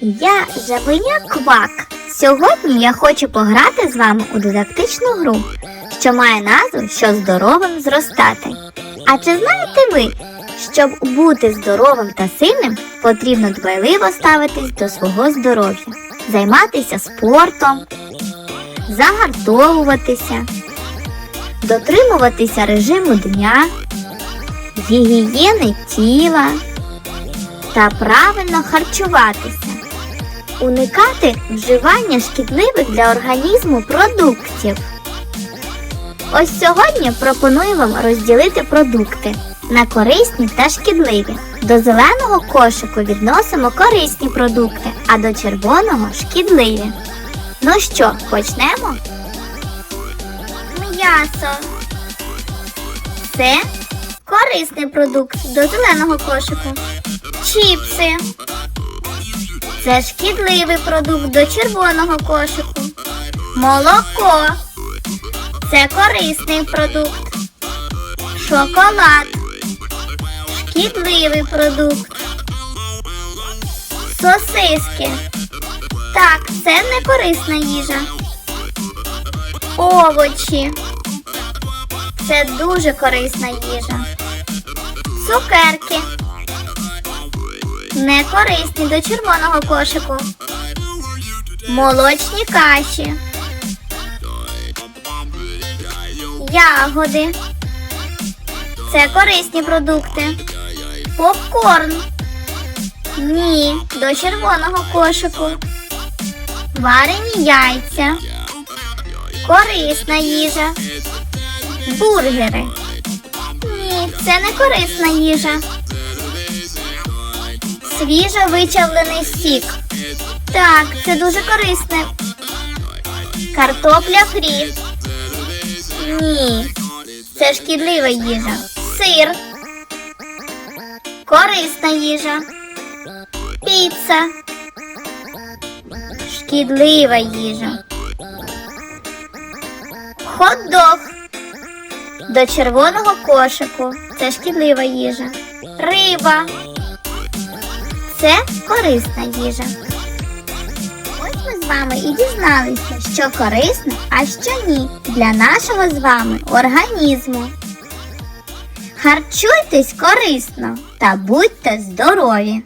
Я Жабеня Квак. Сьогодні я хочу пограти з вами у дидактичну гру, що має назву Що здоровим зростати. А чи знаєте ви, щоб бути здоровим та сильним, потрібно дбайливо ставитись до свого здоров'я, займатися спортом, загартовуватися, дотримуватися режиму дня, гігієни тіла та правильно харчуватися, уникати вживання шкідливих для організму продуктів. Ось сьогодні пропоную вам розділити продукти на корисні та шкідливі. До зеленого кошику відносимо корисні продукти, а до червоного шкідливі. Ну що, почнемо? М'ясо. Це корисний продукт до зеленого кошику. Чіпси. Це шкідливий продукт до червоного кошику. Молоко. Це корисний продукт. Шоколад. Шкідливий продукт. Сосиски. Так, це не корисна їжа. Овочі. Це дуже корисна їжа. Цукерки. Не корисні до червоного кошику. Молочні каші. Ягоди. Це корисні продукти. Попкорн. Ні, до червоного кошику. Варені яйця. Корисна їжа. Бургери. Ні, це не корисна їжа. Свіжо вичавлений сік. Так, це дуже корисне. Картопля фрі. Ні, це шкідлива їжа. Сир. Корисна їжа. Піца. Шкідлива їжа. Хот-дог. До червоного кошику. Це шкідлива їжа. Риба. Це корисна їжа. Ось ми з вами і дізналися, що корисно, а що ні для нашого з вами організму. Харчуйтесь корисно та будьте здорові!